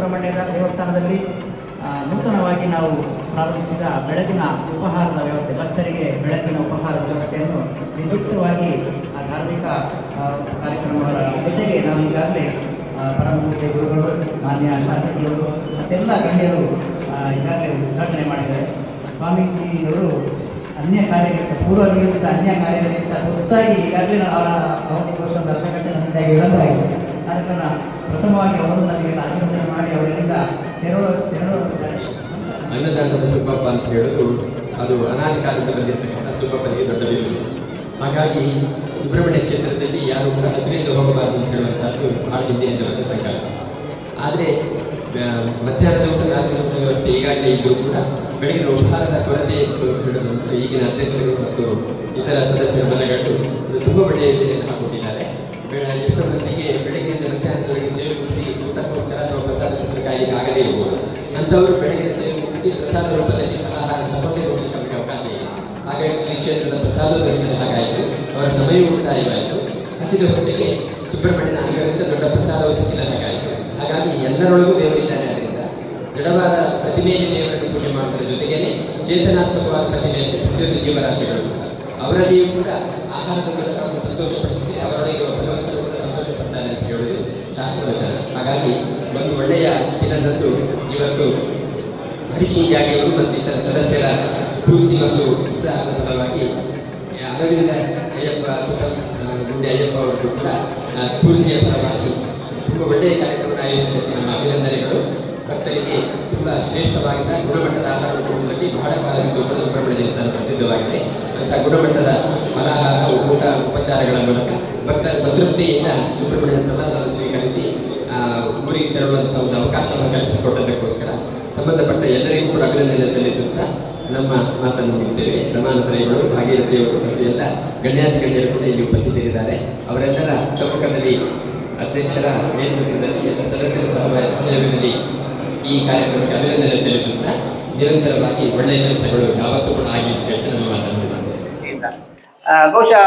ಸುಬ್ರಹ್ಮಣ್ಯದ ದೇವಸ್ಥಾನದಲ್ಲಿ ನೂತನವಾಗಿ ನಾವು ಪ್ರಾರಂಭಿಸಿದ ಬೆಳಗಿನ ಉಪಹಾರದ ವ್ಯವಸ್ಥೆ ಭಕ್ತರಿಗೆ ಬೆಳಗಿನ ಉಪಹಾರದ ವ್ಯವಸ್ಥೆಯನ್ನು ಆ ಧಾರ್ಮಿಕ ಕಾರ್ಯಕ್ರಮಗಳ ಜೊತೆಗೆ ನಾವು ಈಗಾಗಲೇ ಆ, ಪರಮಪೂಜ್ಯ ಗುರುಗಳು ಮಾನ್ಯ ಶಾಸಕಿಯರು ಮತ್ತೆಲ್ಲ ಗಣ್ಯರು ಈಗಾಗಲೇ ಉದ್ಘಾಟನೆ ಮಾಡಿದ್ದಾರೆ. ಸ್ವಾಮೀಜಿಯವರು ಅನ್ಯ ಕಾರ್ಯಕ್ಕಿಂತ ಪೂರ್ವ ನಿಯೋಜಿತ ಅನ್ಯ ಕಾರ್ಯಕ್ಕಿಂತ ತುರ್ತಾಗಿ ಈಗಾಗಲೇ ಅವರ ಅವಧಿ ವರ್ಷದ ಅರ್ಧ ಗಂಟೆ ನಮ್ಮಿಂದಾಗಿ ವಿಳಂಬ ಕಾರಣ ಪ್ರಥಮವಾಗಿ ಅವರನ್ನು ನನಗೆ ಆಶೀರ್ವಾದ ಮಾಡಿ ಅವರಿಂದ ತೆರಳು ತೆರಳು ಅನ್ನದಾನದ ಸುಬ್ಬಪ್ಪ ಅಂತ ಹೇಳೋದು ಅದು ಅನಾದಿ ಕಾಲದಲ್ಲಿ ಬಂದಿರ್ತಕ್ಕಂಥ ಸುಬ್ಬಪ್ಪನಿಗೆ ದೊಡ್ಡ ಹಾಗಾಗಿ ಸುಬ್ರಹ್ಮಣ್ಯ ಕ್ಷೇತ್ರದಲ್ಲಿ ಯಾರು ಕೂಡ ಹಸಿವೆಯಿಂದ ಹೋಗಬಾರದು ಅಂತ ಹೇಳುವಂಥದ್ದು ಬಹಳ ಹಿಂದಿನಿಂದ ಸಂಕಲ್ಪ. ಆದರೆ ಮಧ್ಯಾಹ್ನದ ಊಟ, ರಾತ್ರಿ ಊಟ ವ್ಯವಸ್ಥೆ ಈಗಾಗಲೇ ಇದ್ದರೂ ಕೂಡ ಬೆಳಗಿನ ಉಪಹಾರದ ಕೊರತೆ ಇತ್ತು ಹೇಳೋದಂತೂ ಈಗಿನ ಅಧ್ಯಕ್ಷರು ಮತ್ತು ಇತರ ಸದಸ್ಯರು ಮನೆಗಳು ಇದು ತುಂಬ ಒಳ್ಳೆಯ ಯೋಜನೆಯನ್ನು ಹಾಕೊಂಡಿದ್ದಾರೆ ಬೆಳ ಎಷ್ಟೋ ಮಧ್ಯಾಹ್ನದವರೆಗೆ ಸೇವೆ ಮುಗಿಸಿ ಊಟಕ್ಕೋಸ್ಕರ ಅಥವಾ ಪ್ರಸಾದ ಪುಸ್ತಕಾಗಿ ಆಗದೇ ಇರ್ಬೋದು ಅಂಥವರು ಬೆಳಗ್ಗೆ ಸೇವೆ ಮುಗಿಸಿ ಪ್ರಸಾದ ರೂಪದಲ್ಲಿ ತಗೊಂಡೇ ಹೋಗಲಿಕ್ಕೆ ನಮಗೆ ಅವಕಾಶ ಇದೆ ಹಾಗಾಗಿ ಶ್ರೀ ಕ್ಷೇತ್ರದ ಪ್ರಸಾದ ದೊರೆತಿದ ಹಾಗಾಯಿತು ಅವರ ಸಮಯವೂ ಉಳಿತಾಯವಾಯಿತು ಹಸಿದ ಹೊಟ್ಟೆಗೆ ಸುಬ್ರಹ್ಮಣ್ಯನ ಆಗರಿಂದ ದೊಡ್ಡ ಪ್ರಸಾದವು ಸಿಕ್ಕಿದ ಹಾಗಾಯಿತು ಹಾಗಾಗಿ ಎಲ್ಲರೊಳಗೂ ದೇವರಿದ್ದಾನೆ ಅದರಿಂದ ದೃಢವಾದ ಪ್ರತಿಮೆಯಲ್ಲಿ ದೇವರನ್ನು ಪೂಜೆ ಮಾಡುವುದರ ಜೊತೆಗೇ ಚೇತನಾತ್ಮಕವಾದ ಪ್ರತಿಮೆಯಲ್ಲಿ ಪ್ರತಿಯೊಂದು ಜೀವರಾಶಿಗಳು ಅವರಲ್ಲಿಯೂ ಕೂಡ ಆಹಾರದ ಮೂಲಕ ಸಂತೋಷಪಡಿಸಿದ್ರೆ ಅವರೊಳಗೆ ಭಗವಂತನು ಕೂಡ ಸಂತೋಷ ಪಡ್ತಾನೆ ಅಂತ ಹೇಳುವುದು ಶಾಸ್ತ್ರವಚನ ಹಾಗಾಗಿ ಒಂದು ಒಳ್ಳೆಯ ದಿನದಂದು ಇವತ್ತು ಹರೀಶಿ ಅವರು ಮತ್ತು ಇತರ ಸದಸ್ಯರ ಸ್ಫೂರ್ತಿ ಮತ್ತು ಉತ್ಸಾಹದ ಫಲವಾಗಿ ಅರವಿಂದ ಅಯ್ಯಪ್ಪ ಸುತ ಅಯ್ಯಪ್ಪ ಅವರು ಕೂಡ ಸ್ಫೂರ್ತಿಯ ಫಲವಾಗಿ ತುಂಬ ಒಳ್ಳೆಯ ಕಾರ್ಯಕ್ರಮ ಆಯೋಜಿಸಿದ್ದಕ್ಕೆ ನಮ್ಮ ಅಭಿನಂದನೆಗಳು. ಭಕ್ತರಿಗೆ ತುಂಬ ಶ್ರೇಷ್ಠವಾಗಿದ್ದ ಗುಣಮಟ್ಟದ ಆಹಾರ ಕೊಡುವುದಕ್ಕೆ ಬಹಳ ಕಾಲದಿಂದ ಕೂಡ ಸುಬ್ರಹ್ಮಣ್ಯ ದೇವಸ್ಥಾನ ಪ್ರಸಿದ್ಧವಾಗಿದೆ. ಅಂತ ಗುಣಮಟ್ಟದ ಫಲಾಹಾರ, ಊಟ, ಉಪಚಾರಗಳ ಮೂಲಕ ಭಕ್ತರ ಸಂತೃಪ್ತಿಯಿಂದ ಸುಬ್ರಹ್ಮಣ್ಯ ಪ್ರಸಾದವನ್ನು ಸ್ವೀಕರಿಸಿ ಊರಿಗೆ ತರುವಂಥ ಒಂದು ಅವಕಾಶವನ್ನು ಕಲ್ಪಿಸಿಕೊಟ್ಟದಕ್ಕೋಸ್ಕರ ಸಂಬಂಧಪಟ್ಟ ಎಲ್ಲರಿಗೂ ಕೂಡ ಅಭಿನಂದನೆ ಸಲ್ಲಿಸುತ್ತಾ ನಮ್ಮ ಮಾತನ್ನು ಮುಗಿಸ್ತೇವೆ. ರಮಾನಂದರೇಗಳು ಭಾಗೀರಥಿಯವರು ಮತ್ತು ಎಲ್ಲ ಗಣ್ಯಾತಿ ಗಣ್ಯರು ಕೂಡ ಇಲ್ಲಿ ಉಪಸ್ಥಿತರಿದ್ದಾರೆ. ಅವರೆಲ್ಲರ ಸಮ್ಮುಖದಲ್ಲಿ ಅಧ್ಯಕ್ಷರ ನೇತೃತ್ವದಲ್ಲಿ ಎಲ್ಲ ಸದಸ್ಯರ ಸಹಾಯ ಸಹಯೋಗದಲ್ಲಿ ಈ ಕಾರ್ಯಕ್ರಮಕ್ಕೆ ಅಭಿನಂದನೆ ಸಲ್ಲಿಸುತ್ತಾ ನಿರಂತರವಾಗಿ ಒಳ್ಳೆಯ ಕೆಲಸಗಳು ಯಾವತ್ತೂ ಕೂಡ ಆಗಿ ಅಂತ ನಮ್ಮ ಮಾತನ್ನು ಬಹುಶಃ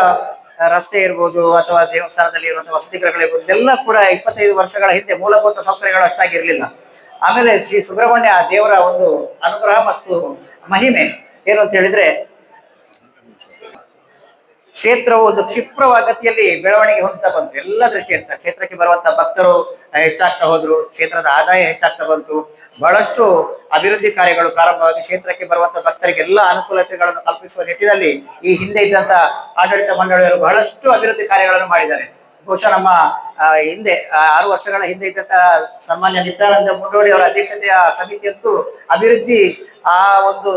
ರಸ್ತೆ ಇರ್ಬೋದು ಅಥವಾ ದೇವಸ್ಥಾನದಲ್ಲಿ ಇರುವಂತಹ ವಸತಿ ಗೃಹಗಳಿರ್ಬೋದು ಎಲ್ಲ ಕೂಡ ಇಪ್ಪತ್ತೈದು ವರ್ಷಗಳ ಹಿಂದೆ ಮೂಲಭೂತ ಸೌಕರ್ಯಗಳು ಅಷ್ಟಾಗಿರ್ಲಿಲ್ಲ. ಆಮೇಲೆ ಶ್ರೀ ಸುಬ್ರಹ್ಮಣ್ಯ ದೇವರ ಒಂದು ಅನುಗ್ರಹ ಮತ್ತು ಮಹಿಮೆ ಏನು ಅಂತ ಹೇಳಿದ್ರೆ ಕ್ಷೇತ್ರವು ಒಂದು ಕ್ಷಿಪ್ರವ ಗತಿಯಲ್ಲಿ ಬೆಳವಣಿಗೆ ಹೊಂದುತ್ತಾ ಬಂತು. ಎಲ್ಲ ದೃಷ್ಟಿಯಿಂದ ಕ್ಷೇತ್ರಕ್ಕೆ ಬರುವಂತ ಭಕ್ತರು ಹೆಚ್ಚಾಗ್ತಾ ಹೋದ್ರು, ಕ್ಷೇತ್ರದ ಆದಾಯ ಹೆಚ್ಚಾಗ್ತಾ ಬಂತು. ಬಹಳಷ್ಟು ಅಭಿವೃದ್ಧಿ ಕಾರ್ಯಗಳು ಪ್ರಾರಂಭವಾಗಿ ಕ್ಷೇತ್ರಕ್ಕೆ ಬರುವಂತ ಭಕ್ತರಿಗೆ ಎಲ್ಲ ಅನುಕೂಲತೆಗಳನ್ನು ಕಲ್ಪಿಸುವ ನಿಟ್ಟಿನಲ್ಲಿ ಈ ಹಿಂದೆ ಇದ್ದಂತ ಆಡಳಿತ ಮಂಡಳಿಯವರು ಬಹಳಷ್ಟು ಅಭಿವೃದ್ಧಿ ಕಾರ್ಯಗಳನ್ನು ಮಾಡಿದ್ದಾರೆ. ಬಹುಶಃ ನಮ್ಮ ಹಿಂದೆ ಆರು ವರ್ಷಗಳ ಹಿಂದೆ ಇದ್ದಂತ ಸನ್ಮಾನ್ಯ ನಿತ್ಯಾನಂದ ಮುಂಡೋಡಿ ಅವರ ಅಧ್ಯಕ್ಷತೆಯ ಸಮಿತಿಯಂತೂ ಅಭಿವೃದ್ಧಿ ಆ ಒಂದು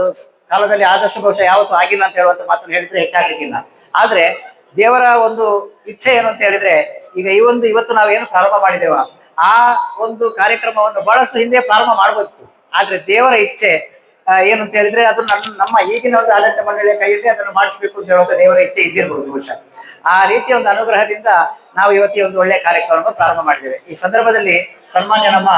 ಕಾಲದಲ್ಲಿ ಆದಷ್ಟು ಬಹುಶಃ ಯಾವತ್ತು ಆಗಿಲ್ಲ ಅಂತ ಹೇಳುವಂತ ಮಾತನ್ನು ಹೇಳಿದ್ರೆ ಹೆಚ್ಚಾಗಲಿಕ್ಕಿಲ್ಲ. ಆದ್ರೆ ದೇವರ ಒಂದು ಇಚ್ಛೆ ಏನು ಅಂತ ಹೇಳಿದ್ರೆ, ಈಗ ಈ ಒಂದು ಇವತ್ತು ನಾವೇನು ಪ್ರಾರಂಭ ಮಾಡಿದೇವ, ಆ ಒಂದು ಕಾರ್ಯಕ್ರಮವನ್ನು ಬಹಳಷ್ಟು ಹಿಂದೆ ಪ್ರಾರಂಭ ಮಾಡಬಹುದು ಆದ್ರೆ ದೇವರ ಇಚ್ಛೆ ಏನು ಅಂತ ಹೇಳಿದ್ರೆ, ಅದು ನಮ್ಮ ಈಗಿನ ಒಂದು ಆಡಳಿತ ಮಂಡಳಿಯ ಕೈಯಲ್ಲಿ ಅದನ್ನು ಮಾಡಿಸ್ಬೇಕು ಅಂತ ಹೇಳುವಂತ ದೇವರ ಇಚ್ಛೆ ಇದ್ದಿರ್ಬೋದು ಬಹುಶಃ. ಆ ರೀತಿಯ ಒಂದು ಅನುಗ್ರಹದಿಂದ ನಾವು ಇವತ್ತಿ ಒಂದು ಒಳ್ಳೆಯ ಕಾರ್ಯಕ್ರಮವನ್ನು ಪ್ರಾರಂಭ ಮಾಡಿದ್ದೇವೆ. ಈ ಸಂದರ್ಭದಲ್ಲಿ ಸನ್ಮಾನ್ಯ ನಮ್ಮ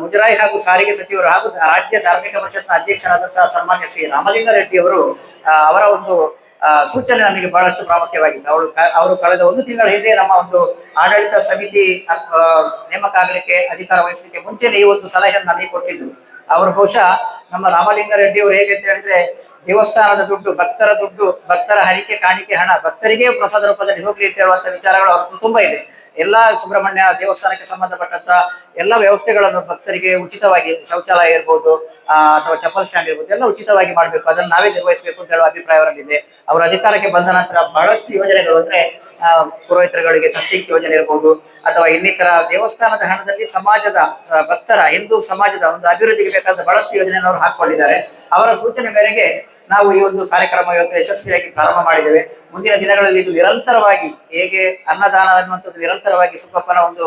ಮುಜರಾಯಿ ಹಾಗೂ ಸಾರಿಗೆ ಸಚಿವರು ಹಾಗೂ ರಾಜ್ಯ ಧಾರ್ಮಿಕ ಪರಿಷತ್ನ ಅಧ್ಯಕ್ಷರಾದಂತಹ ಸನ್ಮಾನ್ಯ ಶ್ರೀ ರಾಮಲಿಂಗ ರೆಡ್ಡಿ ಅವರು ಅವರ ಒಂದು ಸೂಚನೆ ನಮಗೆ ಬಹಳಷ್ಟು ಪ್ರಾಮುಖ್ಯವಾಗಿತ್ತು. ಅವರು ಕ- ಅವರು ಕಳೆದ ಒಂದು ತಿಂಗಳ ಹಿಂದೆ ನಮ್ಮ ಒಂದು ಆಡಳಿತ ಸಮಿತಿ ನೇಮಕ ಆಗಲಿಕ್ಕೆ ಅಧಿಕಾರ ವಹಿಸಲಿಕ್ಕೆ ಮುಂಚೆನೆ ಈ ಒಂದು ಸಲಹೆಯನ್ನು ನಮಗೆ ಕೊಟ್ಟಿದ್ದು ಅವರು ಬಹುಶಃ ನಮ್ಮ ರಾಮಲಿಂಗ ರೆಡ್ಡಿ ಅವರು ಹೇಗೆ ಅಂತ ಹೇಳಿದ್ರೆ ದೇವಸ್ಥಾನದ ದುಡ್ಡು, ಭಕ್ತರ ದುಡ್ಡು, ಭಕ್ತರ ಹರಿಕೆ ಕಾಣಿಕೆ ಹಣ, ಭಕ್ತರಿಗೆ ಪ್ರಸಾದ ರೂಪದಲ್ಲಿ ಹೋಗ್ಲಿ ಹೇಳುವಂತ ವಿಚಾರಗಳು ಅವರದ್ದು ತುಂಬಾ ಇದೆ. ಎಲ್ಲಾ ಸುಬ್ರಹ್ಮಣ್ಯ ದೇವಸ್ಥಾನಕ್ಕೆ ಸಂಬಂಧಪಟ್ಟಂತ ಎಲ್ಲ ವ್ಯವಸ್ಥೆಗಳನ್ನು ಭಕ್ತರಿಗೆ ಉಚಿತವಾಗಿ ಶೌಚಾಲಯ ಇರ್ಬೋದು ಅಥವಾ ಚಪ್ಪಲ್ ಸ್ಟ್ಯಾಂಡ್ ಇರ್ಬೋದು, ಎಲ್ಲ ಉಚಿತವಾಗಿ ಮಾಡಬೇಕು. ಅದನ್ನು ನಾವೇ ನಿರ್ವಹಿಸಬೇಕು ಅಂತ ಹೇಳುವ ಅಭಿಪ್ರಾಯ ಅವರಲ್ಲಿದೆ. ಅವರ ಅಧಿಕಾರಕ್ಕೆ ಬಂದ ನಂತರ ಬಹಳಷ್ಟು ಯೋಜನೆಗಳು ಅಂದ್ರೆ ಪುರೋಹಿತರುಗಳಿಗೆ ತಸ್ತಿಕ್ ಯೋಜನೆ ಇರ್ಬೋದು, ಅಥವಾ ಇನ್ನಿತರ ದೇವಸ್ಥಾನದ ಹಣದಲ್ಲಿ ಸಮಾಜದ ಭಕ್ತರ, ಹಿಂದೂ ಸಮಾಜದ ಒಂದು ಅಭಿವೃದ್ಧಿಗೆ ಬೇಕಾದ ಬಹಳಷ್ಟು ಯೋಜನೆಯನ್ನು ಅವರು ಹಾಕೊಂಡಿದ್ದಾರೆ. ಅವರ ಸೂಚನೆ ಮೇರೆಗೆ ನಾವು ಈ ಒಂದು ಕಾರ್ಯಕ್ರಮ ಇವತ್ತು ಯಶಸ್ವಿಯಾಗಿ ಪ್ರಾರಂಭ ಮಾಡಿದ್ದೇವೆ. ಮುಂದಿನ ದಿನಗಳಲ್ಲಿ ಇದು ನಿರಂತರವಾಗಿ ಹೇಗೆ ಅನ್ನದಾನ ಅನ್ನುವಂಥದ್ದು ನಿರಂತರವಾಗಿ ಸುಬ್ಬಪ್ಪನ ಒಂದು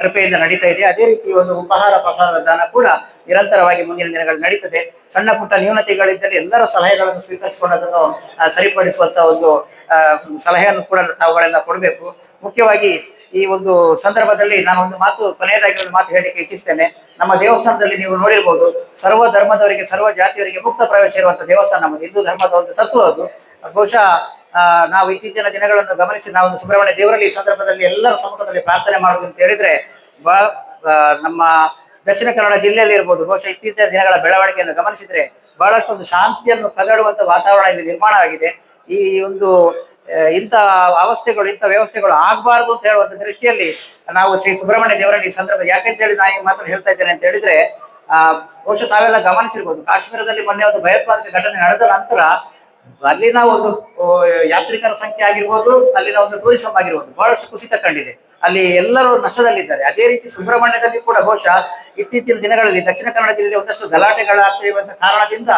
ಕೃಪೆಯಿಂದ ನಡೀತಾ ಇದೆ. ಅದೇ ರೀತಿ ಒಂದು ಉಪಹಾರ ಪ್ರಸಾದ ದಾನ ಕೂಡ ನಿರಂತರವಾಗಿ ಮುಂದಿನ ದಿನಗಳಲ್ಲಿ ನಡೀತದೆ. ಸಣ್ಣ ಪುಟ್ಟ ನ್ಯೂನತೆಗಳಿದ್ದರೆ ಎಲ್ಲರ ಸಲಹೆಗಳನ್ನು ಸ್ವೀಕರಿಸಿಕೊಂಡು ಅದನ್ನು ಸರಿಪಡಿಸುವಂತ ಒಂದು ಸಲಹೆಯನ್ನು ಕೂಡ ತಾವುಗಳೆಲ್ಲ ಕೊಡಬೇಕು. ಮುಖ್ಯವಾಗಿ ಈ ಒಂದು ಸಂದರ್ಭದಲ್ಲಿ ನಾನು ಒಂದು ಮಾತು, ಕೊನೆಯದಾಗಿ ಒಂದು ಮಾತು ಹೇಳಲಿಕ್ಕೆ ಇಚ್ಛಿಸ್ತೇನೆ. ನಮ್ಮ ದೇವಸ್ಥಾನದಲ್ಲಿ ನೀವು ನೋಡಿರ್ಬೋದು ಸರ್ವ ಧರ್ಮದವರಿಗೆ, ಸರ್ವ ಜಾತಿಯವರಿಗೆ ಮುಕ್ತ ಪ್ರವೇಶ ಇರುವಂತ ದೇವಸ್ಥಾನ ನಮ್ಮದು. ಹಿಂದೂ ಧರ್ಮದ ಒಂದು ತತ್ವ ಅದು. ಬಹುಶಃ ನಾವು ಇತ್ತೀಚಿನ ದಿನಗಳನ್ನು ಗಮನಿಸಿ ನಾವು ಒಂದು ಸುಬ್ರಹ್ಮಣ್ಯ ದೇವರಲ್ಲಿ ಈ ಸಂದರ್ಭದಲ್ಲಿ ಎಲ್ಲರ ಸಮ್ಮುಖದಲ್ಲಿ ಪ್ರಾರ್ಥನೆ ಮಾಡುವುದು ಅಂತ ಹೇಳಿದ್ರೆ ನಮ್ಮ ದಕ್ಷಿಣ ಕನ್ನಡ ಜಿಲ್ಲೆಯಲ್ಲಿ ಇರ್ಬೋದು. ಬಹುಶಃ ಇತ್ತೀಚಿನ ದಿನಗಳ ಬೆಳವಣಿಗೆಯನ್ನು ಗಮನಿಸಿದ್ರೆ ಬಹಳಷ್ಟು ಒಂದು ಶಾಂತಿಯನ್ನು ಕದಡುವಂತ ವಾತಾವರಣ ಇಲ್ಲಿ ನಿರ್ಮಾಣ ಆಗಿದೆ ಈ ಒಂದು ಇಂಥ ಅವಸ್ಥೆಗಳು, ಇಂಥ ವ್ಯವಸ್ಥೆಗಳು ಆಗಬಾರದು ಅಂತ ಹೇಳುವಂತ ದೃಷ್ಟಿಯಲ್ಲಿ ನಾವು ಶ್ರೀ ಸುಬ್ರಹ್ಮಣ್ಯ ದೇವರಲ್ಲಿ ಈ ಸಂದರ್ಭ ಯಾಕಂತ ಹೇಳಿ ನಾನು ಈ ಮಾತ್ರ ಹೇಳ್ತಾ ಇದ್ದೇನೆ ಅಂತ ಹೇಳಿದ್ರೆ, ಆ, ಬಹುಶಃ ತಾವೆಲ್ಲ ಗಮನಿಸಿರ್ಬೋದು. ಕಾಶ್ಮೀರದಲ್ಲಿ ಮೊನ್ನೆ ಒಂದು ಭಯೋತ್ಪಾದಕ ಘಟನೆ ನಡೆದ ನಂತರ ಅಲ್ಲಿನ ಒಂದು ಯಾತ್ರಿಕರ ಸಂಖ್ಯೆ ಆಗಿರ್ಬೋದು, ಅಲ್ಲಿನ ಒಂದು ಟೂರಿಸಂ ಆಗಿರ್ಬೋದು, ಬಹಳಷ್ಟು ಕುಸಿತ ಕಂಡಿದೆ. ಅಲ್ಲಿ ಎಲ್ಲರೂ ನಷ್ಟದಲ್ಲಿದ್ದಾರೆ. ಅದೇ ರೀತಿ ಸುಬ್ರಹ್ಮಣ್ಯದಲ್ಲಿ ಕೂಡ ಬಹುಶಃ ಇತ್ತೀಚಿನ ದಿನಗಳಲ್ಲಿ ದಕ್ಷಿಣ ಕನ್ನಡ ಜಿಲ್ಲೆಯಲ್ಲಿ ಒಂದಷ್ಟು ಗಲಾಟೆಗಳಾಗ್ತಾ ಇರುವಂತಹ ಕಾರಣದಿಂದ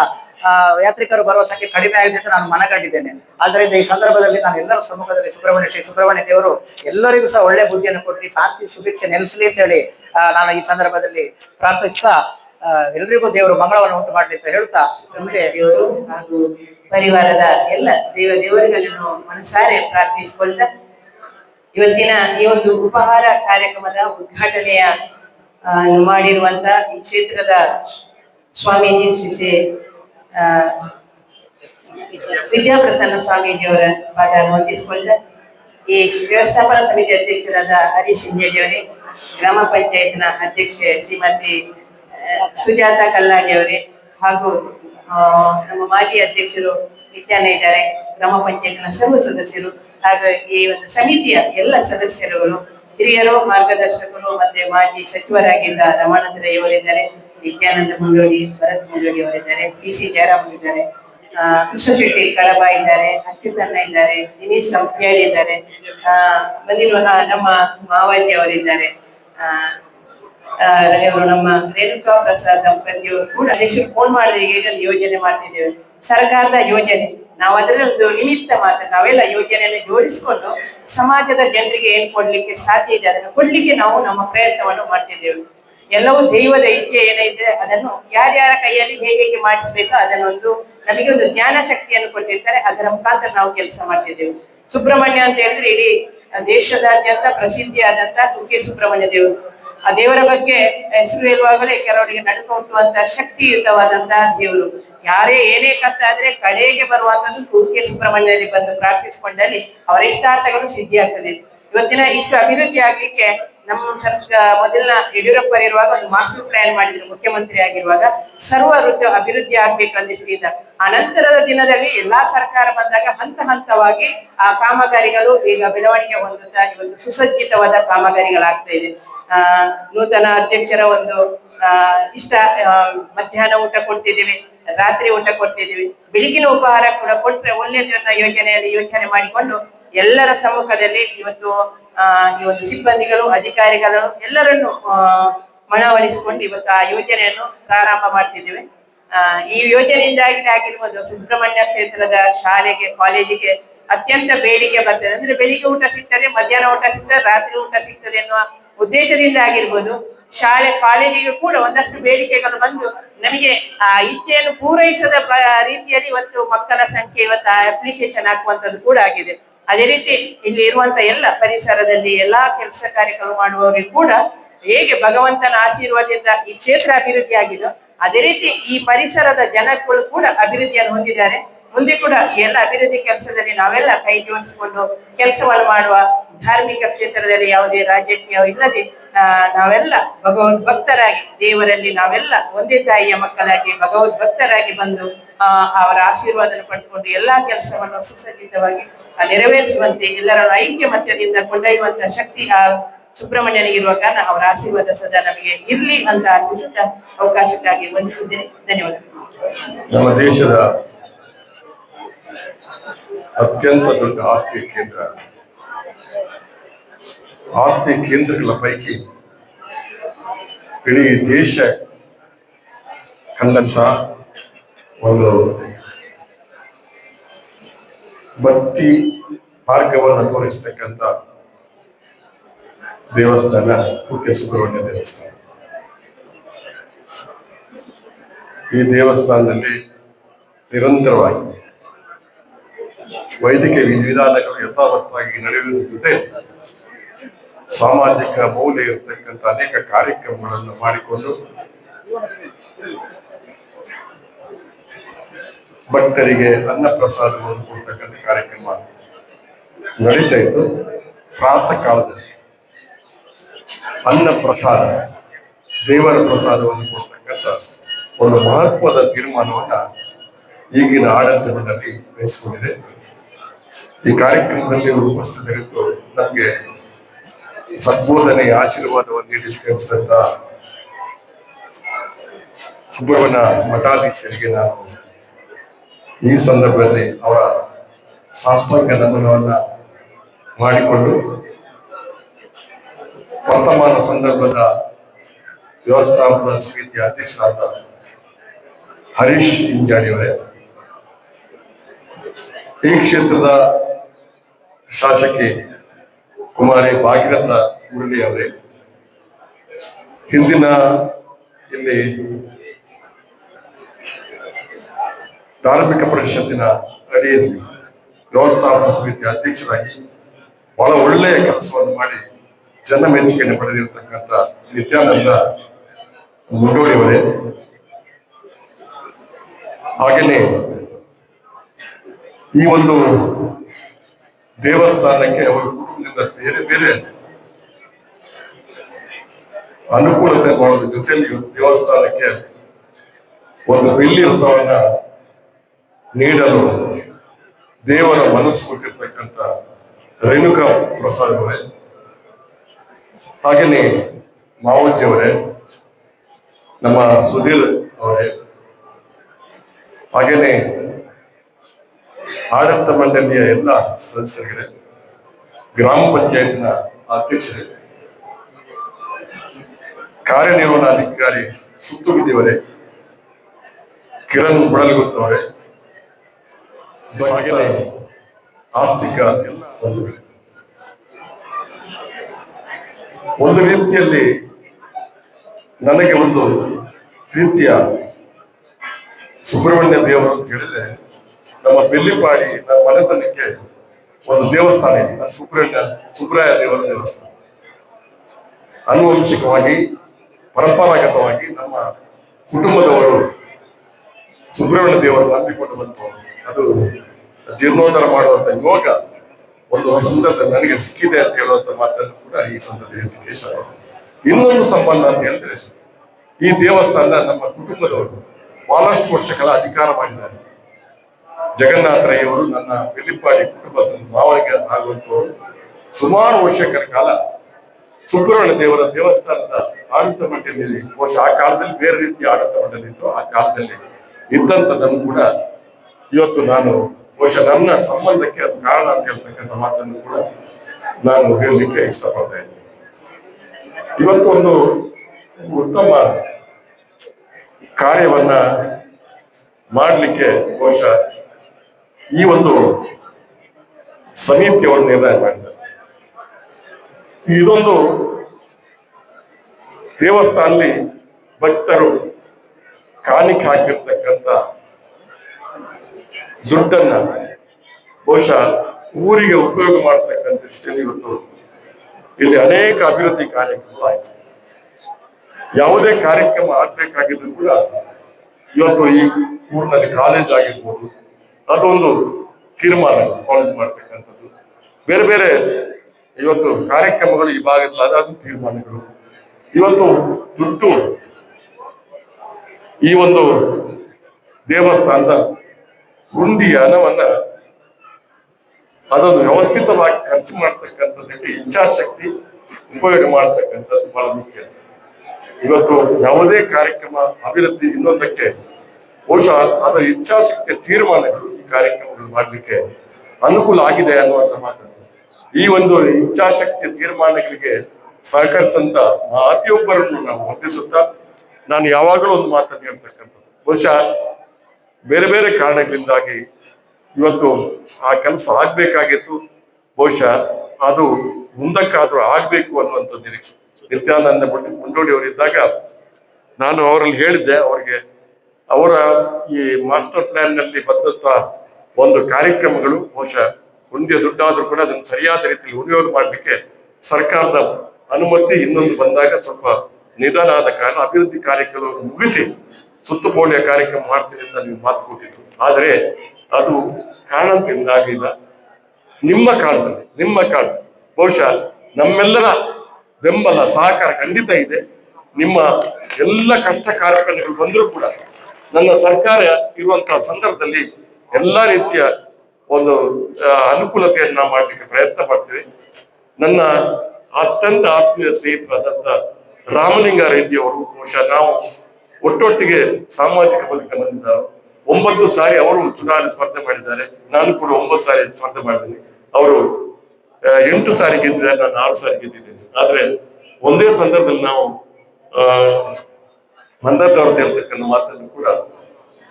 ಯಾತ್ರಿಕರು ಬರುವ ಸಂಖ್ಯೆ ಕಡಿಮೆ ಆಗಿದೆ ಅಂತ ನಾನು ಮನಗಂಡಿದ್ದೇನೆ. ಆದ್ದರಿಂದ ಈ ಸಂದರ್ಭದಲ್ಲಿ ನಾನು ಎಲ್ಲರ ಸಮ್ಮುಖದಲ್ಲಿ ಸುಬ್ರಹ್ಮಣ್ಯ ಶ್ರೀ ಸುಬ್ರಹ್ಮಣ್ಯ ದೇವರು ಎಲ್ಲರಿಗೂ ಸಹ ಒಳ್ಳೆ ಬುದ್ಧಿಯನ್ನು ಕೊಡ್ಲಿ ಶಾಂತಿ, ಸುಭಿಕ್ಷೆ ನೆಲೆಸಲಿ ಅಂತ ಹೇಳಿ ನಾನು ಈ ಸಂದರ್ಭದಲ್ಲಿ ಪ್ರಾರ್ಥಿಸ್ತಾ ಎಲ್ರಿಗೂ ದೇವರು ಮಂಗಳವನ್ನು ಉಂಟು ಮಾಡಲಿ ಅಂತ ಹೇಳ್ತಾ ಮುಂದೆ ದೇವರು ಹಾಗೂ ಪರಿವಾರದ ಎಲ್ಲ ದೇವ ದೇವರುಗಳನ್ನು ಮನಸಾರೆ ಪ್ರಾರ್ಥಿಸಿಕೊಳ್ತಾ ಇವತ್ತಿನ ಈ ಒಂದು ಉಪಹಾರ ಕಾರ್ಯಕ್ರಮದ ಉದ್ಘಾಟನೆಯ ಮಾಡಿರುವಂತ ಈ ಕ್ಷೇತ್ರದ ಸ್ವಾಮೀಜಿ ಶ್ರೀ ವಿದ್ಯಾಪ್ರಸನ್ನ ಸ್ವಾಮೀಜಿಯವರ ಪಾದ ವಂದಿಸಿಕೊಳ್ತಾ ಈ ವ್ಯವಸ್ಥಾಪನಾ ಸಮಿತಿ ಅಧ್ಯಕ್ಷರಾದ ಹರೀಶ್ ಇಂಜೇಡಿ ಅವರೇ ಗ್ರಾಮ ಪಂಚಾಯತ್ನ ಅಧ್ಯಕ್ಷೆ ಶ್ರೀಮತಿ ಸುಜಾತ ಕಲ್ಲಾಡಿ ಅವರೇ ಹಾಗೂ ನಮ್ಮ ಮಾಜಿ ಅಧ್ಯಕ್ಷರು ನಿತ್ಯಾನ ಇದ್ದಾರೆ, ಗ್ರಾಮ ಪಂಚಾಯತ್ನ ಸರ್ವ ಸದಸ್ಯರು ಹಾಗೂ ಈ ಒಂದು ಸಮಿತಿಯ ಎಲ್ಲ ಸದಸ್ಯರುಗಳು, ಹಿರಿಯರು, ಮಾರ್ಗದರ್ಶಕರು ಮತ್ತೆ ಮಾಜಿ ಸಚಿವರಾಗಿದ್ದ ಅವರಿದ್ದಾರೆ. ನಿತ್ಯಾನಂದ ಮುಂಡೋಡಿ ಭರತ್ ಮುಂಡೋಡಿ ಅವರಿದ್ದಾರೆ ಪಿ ಸಿ ಜಯರಾಮ್ ಇದ್ದಾರೆ ಕೃಷ್ಣ ಶೆಟ್ಟಿ ಕಳಬ ಇದ್ದಾರೆ ಅಚ್ಯುತಣ್ಣ ಇದ್ದಾರೆ, ದಿನೇಶ್ ಸಂಪ್ಯಾಳಿ ಇದ್ದಾರೆ ಬಂದಿರುವ ನಮ್ಮ ಮಾವಾಜಿ ಅವರಿದ್ದಾರೆ. ನಮ್ಮ ರೇಣುಕಾ ಪ್ರಸಾದ್ ದಂಪತಿಯವರು ಕೂಡ ಅಧ್ಯಕ್ಷರು ಫೋನ್ ಮಾಡಿದ್ರೆ ಈಗ ಯೋಜನೆ ಮಾಡ್ತಿದ್ದೇವೆ. ಸರ್ಕಾರದ ಯೋಜನೆ. ನಾವು ಅದರ ಒಂದು ನಿಮಿತ್ತ ಮಾತ್ರ, ನಾವೆಲ್ಲ ಯೋಜನೆಯನ್ನು ಜೋಡಿಸಿಕೊಂಡು ಸಮಾಜದ ಜನರಿಗೆ ಏನ್ ಕೊಡ್ಲಿಕ್ಕೆ ಸಾಧ್ಯ ಇದೆ ಅದನ್ನು ಕೊಡ್ಲಿಕ್ಕೆ ನಾವು ನಮ್ಮ ಪ್ರಯತ್ನವನ್ನು ಮಾಡ್ತಿದ್ದೇವೆ. ಎಲ್ಲವೂ ದೈವದ ಇಚ್ಛೆ ಏನೈತೆ ಅದನ್ನು ಯಾರ್ಯಾರ ಕೈಯಲ್ಲಿ ಹೇಗೆ ಹೇಗೆ ಮಾಡಿಸ್ಬೇಕು ಅದನ್ನೊಂದು ನಮಗೆ ಒಂದು ಜ್ಞಾನ ಶಕ್ತಿಯನ್ನು ಕೊಟ್ಟಿರ್ತಾರೆ. ಅದರ ಮುಖಾಂತರ ನಾವು ಕೆಲಸ ಮಾಡ್ತಿದ್ದೇವೆ. ಸುಬ್ರಹ್ಮಣ್ಯ ಅಂತ ಹೇಳಿದ್ರೆ ಇಡೀ ದೇಶದಾದ್ಯಂತ ಪ್ರಸಿದ್ಧಿಯಾದಂತ ಕುಕ್ಕೆ ಸುಬ್ರಹ್ಮಣ್ಯ ದೇವರು. ಆ ದೇವರ ಬಗ್ಗೆ ಹೆಸರು ಹೇಳುವಾಗಲೇ ಕೆಲವರಿಗೆ ನಡುಕ ಹುಟ್ಟುವಂತಹ ಶಕ್ತಿಯುತವಾದಂತಹ ದೇವರು. ಯಾರೇ ಏನೇ ಕಷ್ಟ ಆದ್ರೆ ಕಡೆಗೆ ಬರುವಂತದ್ದು ಕುಕ್ಕೆ ಸುಬ್ರಹ್ಮಣ್ಯದಲ್ಲಿ ಬಂದು ಪ್ರಾರ್ಥಿಸಿಕೊಂಡಲ್ಲಿ ಅವರ ಇಷ್ಟಾರ್ಥಗಳು ಸಿದ್ಧಿಯಾಗ್ತದೆ. ಇವತ್ತಿನ ಇಷ್ಟು ಅಭಿವೃದ್ಧಿ ಆಗ್ಲಿಕ್ಕೆ ನಮ್ಮ ಸರ್ಕಾರ ಮೊದಲಿನ ಯಡಿಯೂರಪ್ಪ ಇರುವಾಗ ಒಂದು ಮಾಸ್ಟರ್ ಪ್ಲಾನ್ ಮಾಡಿದ್ರು, ಮುಖ್ಯಮಂತ್ರಿ ಆಗಿರುವಾಗ. ಸರ್ವ ಋತು ಅಭಿವೃದ್ಧಿ ಆಗ್ಬೇಕು ಅಂತ ನಂತರದ ದಿನದಲ್ಲಿ ಎಲ್ಲಾ ಸರ್ಕಾರ ಬಂದಾಗ ಹಂತ ಹಂತವಾಗಿ, ಆ ಕಾಮಗಾರಿಗಳು ಈಗ ಬೆಳವಣಿಗೆ ಹೊಂದುತ್ತಾ ಒಂದು ಸುಸಜ್ಜಿತವಾದ ಕಾಮಗಾರಿಗಳಾಗ್ತಾ ಇದೆ. ಆ, ನೂತನ ಅಧ್ಯಕ್ಷರ ಒಂದು, ಆ, ಇಷ್ಟ ಮಧ್ಯಾಹ್ನ ಊಟ ಕೊಡ್ತಿದ್ದೀವಿ, ರಾತ್ರಿ ಊಟ ಕೊಡ್ತಿದ್ದೀವಿ. ಬೆಳಗಿನ ಉಪಹಾರ ಕೂಡ ಕೊಟ್ರೆ ಒಳ್ಳೆಯ ಯೋಜನೆಯಲ್ಲಿ ಯೋಚನೆ ಮಾಡಿಕೊಂಡು ಎಲ್ಲರ ಸಮ್ಮುಖದಲ್ಲಿ ಇವತ್ತು ಈ ಒಂದು ಸಿಬ್ಬಂದಿಗಳು, ಅಧಿಕಾರಿಗಳು ಎಲ್ಲರನ್ನು ಮನವೊಲಿಸಿಕೊಂಡು ಇವತ್ತು ಆ ಯೋಜನೆಯನ್ನು ಪ್ರಾರಂಭ ಮಾಡ್ತಿದ್ದೇವೆ. ಈ ಯೋಜನೆಯಿಂದಾಗಿ ಆಗಿರ್ಬೋದು ಸುಬ್ರಹ್ಮಣ್ಯ ಕ್ಷೇತ್ರದ ಶಾಲೆಗೆ, ಕಾಲೇಜಿಗೆ ಅತ್ಯಂತ ಬೇಡಿಕೆ ಬರ್ತದೆ. ಅಂದ್ರೆ ಬೆಳಿಗ್ಗೆ ಊಟ ಸಿಗ್ತದೆ, ಮಧ್ಯಾಹ್ನ ಊಟ ಸಿಗ್ತದೆ, ರಾತ್ರಿ ಊಟ ಸಿಗ್ತದೆ ಎನ್ನುವ ಉದ್ದೇಶದಿಂದ ಆಗಿರ್ಬೋದು ಶಾಲೆ, ಕಾಲೇಜಿಗೆ ಕೂಡ ಒಂದಷ್ಟು ಬೇಡಿಕೆಗಳು ಬಂದು ನಮಗೆ ಆ ಇಚ್ಛೆಯನ್ನು ಪೂರೈಸದ ರೀತಿಯಲ್ಲಿ ಇವತ್ತು ಮಕ್ಕಳ ಸಂಖ್ಯೆ ಇವತ್ತು ಅಪ್ಲಿಕೇಶನ್ ಹಾಕುವಂತದ್ದು ಕೂಡ ಆಗಿದೆ. ಅದೇ ರೀತಿ ಇಲ್ಲಿ ಇರುವಂತ ಎಲ್ಲ ಪರಿಸರದಲ್ಲಿ ಎಲ್ಲಾ ಕೆಲಸ ಕಾರ್ಯಕ್ರಮ ಮಾಡುವವರಿಗೆ ಕೂಡ ಹೇಗೆ ಭಗವಂತನ ಆಶೀರ್ವಾದದಿಂದ ಈ ಕ್ಷೇತ್ರ ಅಭಿವೃದ್ಧಿ ಆಗಿದೋ ಅದೇ ರೀತಿ ಈ ಪರಿಸರದ ಜನಗಳು ಕೂಡ ಅಭಿವೃದ್ಧಿಯನ್ನು ಹೊಂದಿದ್ದಾರೆ. ಮುಂದೆ ಕೂಡ ಎಲ್ಲ ಅಭಿವೃದ್ಧಿ ಕೆಲಸದಲ್ಲಿ ನಾವೆಲ್ಲ ಕೈ ಜೋಡಿಸಿಕೊಂಡು ಕೆಲಸವನ್ನು ಮಾಡುವ ಧಾರ್ಮಿಕ ಕ್ಷೇತ್ರದಲ್ಲಿ ಯಾವುದೇ ರಾಜಕೀಯ ಇಲ್ಲದೆ ನಾವೆಲ್ಲ ಭಗವದ್ ಭಕ್ತರಾಗಿ, ದೇವರಲ್ಲಿ ನಾವೆಲ್ಲ ಒಂದೇ ತಾಯಿಯ ಮಕ್ಕಳಾಗಿ ಭಗವದ್ ಭಕ್ತರಾಗಿ ಬಂದು ಅವರ ಆಶೀರ್ವಾದನ ಪಡ್ಕೊಂಡು ಎಲ್ಲಾ ಕೆಲಸವನ್ನು ಸುಸಜ್ಜಿತವಾಗಿ ನೆರವೇರಿಸುವಂತೆ, ಎಲ್ಲರನ್ನು ಐಕ್ಯಮತ್ಯದಿಂದ ಕೊಂಡೊಯ್ಯುವಂತಹ ಶಕ್ತಿ ಆ ಸುಬ್ರಹ್ಮಣ್ಯನಿಗಿರುವ ಕಾರಣ ಅವರ ಆಶೀರ್ವಾದ ಸದಾ ನಮಗೆ ಇರ್ಲಿ ಅಂತ ಆಶಿಸುತ್ತಾ ಅವಕಾಶಕ್ಕಾಗಿ ವಂದಿಸಿದ್ದೇನೆ. ಧನ್ಯವಾದಗಳು. ನಮ್ಮ ದೇಶದ ಅತ್ಯಂತ ದೊಡ್ಡ ಆಸ್ತಿ ಕೇಂದ್ರ. ಆಸ್ತಿ ಕೇಂದ್ರಗಳ ಪೈಕಿ ಇಡೀ ದೇಶ ಕಂಡಂತ ಒಂದು ಭಕ್ತಿ ಮಾರ್ಗವನ್ನು ತೋರಿಸತಕ್ಕಂತ ದೇವಸ್ಥಾನ ಕುಕ್ಕೆ ಸುಬ್ರಹ್ಮಣ್ಯ ದೇವಸ್ಥಾನ. ಈ ದೇವಸ್ಥಾನದಲ್ಲಿ ನಿರಂತರವಾಗಿ ವೈದಿಕ ವಿಧಾನಗಳು ಯಥಾವತ್ತಾಗಿ ನಡೆಯುತ್ತಿದೆ ಸಾಮಾಜಿಕ ಮೌಲ್ಯ ಇರತಕ್ಕಂಥ ಅನೇಕ ಕಾರ್ಯಕ್ರಮಗಳನ್ನು ಮಾಡಿಕೊಂಡು ಭಕ್ತರಿಗೆ ಅನ್ನ ಪ್ರಸಾದವನ್ನು ಕೊಡ್ತಕ್ಕಂಥ ಕಾರ್ಯಕ್ರಮ ನಡೀತಾ ಇತ್ತು. ಪ್ರಾತಃ ಕಾಲದಲ್ಲಿ ಅನ್ನ ಪ್ರಸಾದ ದೇವರ ಪ್ರಸಾದವನ್ನು ಕೊಡ್ತಕ್ಕಂಥ ಒಂದು ಮಹತ್ವದ ತೀರ್ಮಾನವನ್ನ ಈಗಿನ ಆಡಳಿತ ಮಂಡಳಿ ವಹಿಸಿಕೊಂಡಿದೆ ಈ ಕಾರ್ಯಕ್ರಮದಲ್ಲಿ ಉಪಸ್ಥಿತರಿದ್ದು ನಮಗೆ ಸದ್ಬೋಧನೆಯ ಆಶೀರ್ವಾದವನ್ನು ನೀಡಿದಂತ ಸುಬ್ರಹ್ಮಣ್ಯ ಮಠಾಧೀಶರಿಗೆ ನಾನು ಈ ಸಂದರ್ಭದಲ್ಲಿ ಅವರ ಸಾಂಸ್ಕೃತಿಕ ನಮನವನ್ನ ಮಾಡಿಕೊಂಡು ವರ್ತಮಾನ ಸಂದರ್ಭದ ವ್ಯವಸ್ಥಾಪನಾ ಸಮಿತಿಯ ಅಧ್ಯಕ್ಷರಾದ ಹರೀಶ್ ಇಂಜಾಡಿಯವರೇ ಈ ಕ್ಷೇತ್ರದ ಶಾಸಕಿ ಕುಮಾರಿ ಭಾಗೀರಥ ಮುರಳಿ ಅವರೇ, ಹಿಂದಿನ ಇಲ್ಲಿ ಧಾರ್ಮಿಕ ಪರಿಷತ್ತಿನ ಅಡಿಯಲ್ಲಿ ವ್ಯವಸ್ಥಾಪನ ಸಮಿತಿ ಅಧ್ಯಕ್ಷರಾಗಿ ಬಹಳ ಒಳ್ಳೆಯ ಕೆಲಸವನ್ನು ಮಾಡಿ ಜನ ಮೆಚ್ಚುಗೆಯನ್ನು ಪಡೆದಿರತಕ್ಕಂಥ ನಿತ್ಯಾನಂದ ಮುಂಡೋಳಿಯವರೇ ಹಾಗೆಯೇ ಈ ಒಂದು ದೇವಸ್ಥಾನಕ್ಕೆ ಅವರ ಕುಟುಂಬದಿಂದ ಬೇರೆ ಬೇರೆ ಅನುಕೂಲತೆ ಮಾಡೋದ್ರ ಜೊತೆಯಲ್ಲಿ ದೇವಸ್ಥಾನಕ್ಕೆ ಒಂದು ಬೆಳ್ಳಿ ವೃತ್ತವನ್ನ ನೀಡಲು ದೇವರ ಮನಸ್ಸು ಕೊಟ್ಟಿರ್ತಕ್ಕಂಥ ರೇಣುಕಾ ಪ್ರಸಾದ್ ಅವರೇ, ಹಾಗೆಯೇ ಮಾವಜ್ಜಿ ಅವರೇ, ನಮ್ಮ ಸುಧೀರ್ ಅವರೇ, ಹಾಗೆಯೇ ಆಡಳಿತ ಮಂಡಳಿಯ ಎಲ್ಲ ಸದಸ್ಯರಿಗೆ ಗ್ರಾಮ ಪಂಚಾಯತ್ನ ಅಧ್ಯಕ್ಷರೇ, ಕಾರ್ಯನಿರ್ವಹಣಾಧಿಕಾರಿ ಸುತ್ತುವಿದಿಯವರೇ ಕಿರಣ್ ಬುಡಲ್ಗುತ್ತವರೇ ಆಸ್ತಿಕ ಎಲ್ಲ ಬಂಧುಗಳೇ. ಒಂದು ರೀತಿಯಲ್ಲಿ ನನಗೆ ಒಂದು ರೀತಿಯ ಸುಬ್ರಹ್ಮಣ್ಯ ದೇವರು ಅಂತ ಹೇಳಿದ್ರೆ ನಮ್ಮ ಬೆಲ್ಲಿಪಾಡಿ ನಮ್ಮ ಮನೆತನಕ್ಕೆ ಒಂದು ದೇವಸ್ಥಾನ ಇದೆ. ಅದು ಸುಬ್ರಹ್ಮಣ್ಯ ಸುಬ್ರಾಯ ದೇವರ ದೇವಸ್ಥಾನ. ಆನುವಂಶಿಕವಾಗಿ, ಪರಂಪರಾಗತವಾಗಿ ನಮ್ಮ ಕುಟುಂಬದವರು ಸುಬ್ರಹ್ಮಣ್ಯ ದೇವರು ನಂಬಿಕೊಂಡು ಬಂತು. ಅದು ಜೀರ್ಣೋದ್ಧಾರ ಮಾಡುವಂತ ಯೋಗ ಒಂದು ಸಂದರ್ಭ ನನಗೆ ಸಿಕ್ಕಿದೆ ಅಂತ ಹೇಳುವಂತ ಮಾತನ್ನು ಕೂಡ ಈ ಸಂದರ್ಭದಲ್ಲಿ ಇಷ್ಟಪಡ್ತೀನಿ ಇನ್ನೊಂದು ಸಂಬಂಧ ಅಂತ ಹೇಳಿದ್ರೆ, ಈ ದೇವಸ್ಥಾನ ನಮ್ಮ ಕುಟುಂಬದವರು ಬಹಳಷ್ಟು ವರ್ಷಗಳ ಅಧಿಕಾರ ಮಾಡಿದ್ದಾರೆ. ಜಗನ್ನಾಥರಯ್ಯವರು ನನ್ನ ಬೆಳ್ಳಿಪಾಡಿ ಕುಟುಂಬದ ಮಾವಳಿಗೆ ಆಗುವಂತವರು. ಸುಮಾರು ವರ್ಷಗಳ ಕಾಲ ಸುಬ್ರಹ್ಮಣ್ಯ ದೇವರ ದೇವಸ್ಥಾನದ ಆಡಳಿತ ಮಂಡಳಿಯಲ್ಲಿ, ಬಹುಶಃ ಆ ಕಾಲದಲ್ಲಿ ಬೇರೆ ರೀತಿಯ ಆಡಳಿತ ಮಂಡಳಿ ಇತ್ತು, ಆ ಕಾಲದಲ್ಲಿ ಇದ್ದಂಥದ್ದನ್ನು ಕೂಡ ಇವತ್ತು ನಾನು ಬಹುಶಃ ನನ್ನ ಸಂಬಂಧಕ್ಕೆ ಅದು ಕಾರಣ ಅಂತ ಹೇಳ್ತಕ್ಕಂಥ ಮಾತನ್ನು ಕೂಡ ನಾನು ಹೇಳಲಿಕ್ಕೆ ಇಷ್ಟಪಡ್ತಾ ಇದ್ದೀನಿ. ಇವತ್ತು ಒಂದು ಉತ್ತಮ ಕಾರ್ಯವನ್ನ ಮಾಡಲಿಕ್ಕೆ ಬಹುಶಃ ಈ ಒಂದು ಸಮಿತಿಯವರು ನಿರ್ಣಯ ಮಾಡಿದ್ದಾರೆ ಇದೊಂದು ದೇವಸ್ಥಾನದಲ್ಲಿ ಭಕ್ತರು ಕಾಣಿಕೆ ಹಾಕಿರ್ತಕ್ಕಂಥ ದುಡ್ಡನ್ನ ಬಹುಶಃ ಊರಿಗೆ ಉಪಯೋಗ ಮಾಡತಕ್ಕಂಥ ದೃಷ್ಟಿಯಲ್ಲಿ ಇವತ್ತು ಇಲ್ಲಿ ಅನೇಕ ಅಭಿವೃದ್ಧಿ ಕಾರ್ಯಕ್ರಮಗಳು ಆಯ್ತು. ಯಾವುದೇ ಕಾರ್ಯಕ್ರಮ ಆಗ್ಬೇಕಾಗಿದ್ರು ಕೂಡ ಇವತ್ತು ಈ ಊರಿನಲ್ಲಿ ಕಾಲೇಜ್ ಆಗಿರ್ಬೋದು ಅದೊಂದು ತೀರ್ಮಾನ ಕಾಲೇಜ್ ಮಾಡ್ತಕ್ಕಂಥದ್ದು. ಬೇರೆ ಬೇರೆ ಇವತ್ತು ಕಾರ್ಯಕ್ರಮಗಳು ಈ ಭಾಗದಲ್ಲಿ ಅದು ತೀರ್ಮಾನಗಳು. ಇವತ್ತು ದುಡ್ಡು ಈ ಒಂದು ದೇವಸ್ಥಾನದ ಹುಂಡಿಯ ಹಣವನ್ನ ಅದನ್ನು ವ್ಯವಸ್ಥಿತವಾಗಿ ಖರ್ಚು ಮಾಡ್ತಕ್ಕಂಥದ್ದಕ್ಕೆ ಇಚ್ಛಾಶಕ್ತಿ ಉಪಯೋಗ ಮಾಡ್ತಕ್ಕಂಥದ್ದು ಬಹಳ ಮುಖ್ಯ. ಇವತ್ತು ಯಾವುದೇ ಕಾರ್ಯಕ್ರಮ ಅಭಿವೃದ್ಧಿ ಇನ್ನೊಂದಕ್ಕೆ ಬಹುಶಃ ಅದರ ಇಚ್ಛಾಶಕ್ತಿಯ ತೀರ್ಮಾನಗಳು ಕಾರ್ಯಕ್ರಮಗಳು ಮಾಡಲಿಕ್ಕೆ ಅನುಕೂಲ ಆಗಿದೆ ಅನ್ನುವಂಥ ಮಾತನ್ನು ಈ ಒಂದು ಇಚ್ಛಾಶಕ್ತಿಯ ತೀರ್ಮಾನಗಳಿಗೆ ಸಹಕರಿಸಂತ ಪ್ರತಿಯೊಬ್ಬರನ್ನು ನಾವು ಹೊಂದಿಸುತ್ತಾ ನಾನು ಯಾವಾಗಲೂ ಒಂದು ಮಾತನ್ನು ಹೇಳ್ತಕ್ಕಂಥದ್ದು. ಬಹುಶಃ ಬೇರೆ ಬೇರೆ ಕಾರಣಗಳಿಂದಾಗಿ ಇವತ್ತು ಆ ಕೆಲಸ ಆಗ್ಬೇಕಾಗಿತ್ತು. ಬಹುಶಃ ಅದು ಮುಂದಕ್ಕಾದ್ರೂ ಆಗ್ಬೇಕು ಅನ್ನುವಂಥ ನಿರೀಕ್ಷೆ. ನಿತ್ಯಾನಂದ ಮುಂಡ್- ಮುಂಡೋಡಿ ಅವರಿದ್ದಾಗ ನಾನು ಅವರಲ್ಲಿ ಹೇಳಿದ್ದೆ, ಅವ್ರಿಗೆ ಅವರ ಈ ಮಾಸ್ಟರ್ ಪ್ಲಾನ್ನಲ್ಲಿ ಬಂದಂತ ಒಂದು ಕಾರ್ಯಕ್ರಮಗಳು ಬಹುಶಃ ಒಂದೇ ದುಡ್ಡಾದ್ರೂ ಕೂಡ ಅದನ್ನು ಸರಿಯಾದ ರೀತಿಯಲ್ಲಿ ಉಪಯೋಗ ಮಾಡಲಿಕ್ಕೆ ಸರ್ಕಾರದ ಅನುಮತಿ ಇನ್ನೊಂದು ಬಂದಾಗ ಸ್ವಲ್ಪ ನಿಧಾನ ಆದ ಕಾರಣ ಅಭಿವೃದ್ಧಿ ಕಾರ್ಯಕ್ರಮವನ್ನು ಮುಗಿಸಿ ಸುತ್ತುಪೋಳಿಯ ಕಾರ್ಯಕ್ರಮ ಮಾಡ್ತೀನಿ ಅಂತ ನೀವು ಮಾತು ಕೊಟ್ಟಿದ್ರು ಆದರೆ ಅದು ಕಾರಣದಿಂದ ಆಗಿಲ್ಲ. ನಿಮ್ಮ ಕಾಲದಲ್ಲಿ, ನಿಮ್ಮ ಕಾಲ ಬಹುಶಃ ನಮ್ಮೆಲ್ಲರ ಬೆಂಬಲ, ಸಹಕಾರ ಖಂಡಿತ ಇದೆ. ನಿಮ್ಮ ಎಲ್ಲ ಕಷ್ಟ ಕಾರ್ಯಕ್ರಮಗಳು ಬಂದರೂ ಕೂಡ ನನ್ನ ಸರ್ಕಾರ ಇರುವಂತಹ ಸಂದರ್ಭದಲ್ಲಿ ಎಲ್ಲಾ ರೀತಿಯ ಒಂದು ಅನುಕೂಲತೆಯನ್ನ ಮಾಡಲಿಕ್ಕೆ ಪ್ರಯತ್ನ ಪಡ್ತೀವಿ ನನ್ನ ಅತ್ಯಂತ ಆತ್ಮೀಯ ಸ್ನೇಹಿತರಾದಂತ ರಾಮಲಿಂಗ ರೆಡ್ಡಿ ಅವರು, ಬಹುಶಃ ನಾವು ಒಟ್ಟೊಟ್ಟಿಗೆ ಸಾಮಾಜಿಕ ಬದುಕ ಬಂದಿದ್ದಾರೆ ಒಂಬತ್ತು ಸಾರಿ ಅವರು ಚುನಾವಣೆ ಸ್ಪರ್ಧೆ ಮಾಡಿದ್ದಾರೆ. ನಾನು ಕೂಡ ಒಂಬತ್ತು ಸಾರಿ ಸ್ಪರ್ಧೆ ಮಾಡಿದ್ದೀನಿ. ಅವರು ಎಂಟು ಸಾರಿ ಗೆದ್ದಿದ್ದಾರೆ, ನಾನು ಆರು ಸಾರಿ ಗೆದ್ದಿದ್ದೇನೆ. ಆದ್ರೆ ಒಂದೇ ಸಂದರ್ಭದಲ್ಲಿ ನಾವು ಮಂದತ್ ಅವ್ರದ್ದು ಹೇಳ್ತಕ್ಕಂಥ ಮಾತನ್ನು ಕೂಡ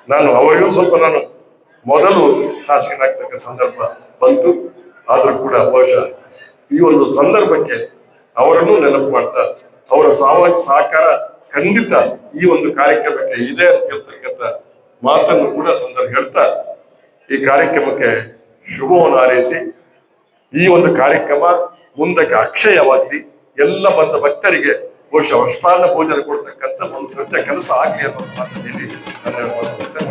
ನಾನು ಅವರಿಗೂ ಸ್ವಲ್ಪ ನಾನು ಮೊದಲು ಶಾಸಕನಾಗ್ತಕ್ಕ ಸಂದರ್ಭ ಬಂತು. ಆದರೂ ಕೂಡ ಬಹುಶಃ ಈ ಒಂದು ಸಂದರ್ಭಕ್ಕೆ ಅವರನ್ನು ನೆನಪು ಮಾಡ್ತಾ, ಅವರ ಸಾಮಾಜಿಕ ಸಹಕಾರ ಖಂಡಿತ ಈ ಒಂದು ಕಾರ್ಯಕ್ರಮಕ್ಕೆ ಇದೆ ಅಂತ ಹೇಳ್ತಕ್ಕಂಥ ಮಾತನ್ನು ಕೂಡ ಸಂದರ್ಭ ಹೇಳ್ತಾ, ಈ ಕಾರ್ಯಕ್ರಮಕ್ಕೆ ಶುಭವನ್ನು ಹಾರೈಸಿ, ಈ ಒಂದು ಕಾರ್ಯಕ್ರಮ ಮುಂದಕ್ಕೆ ಅಕ್ಷಯವಾಗಲಿ, ಎಲ್ಲ ಬಂದ ಭಕ್ತರಿಗೆ ಬಹುಶಃ ಅಷ್ಟಾನ್ನ ಭೋಜನ ಕೊಡ್ತಕ್ಕಂಥ ಒಂದು ದೊಡ್ಡ ಕೆಲಸ ಆಗಲಿ ಅನ್ನೋ ಮಾತನ್ನು ಹೇಳಿ ನಾನು.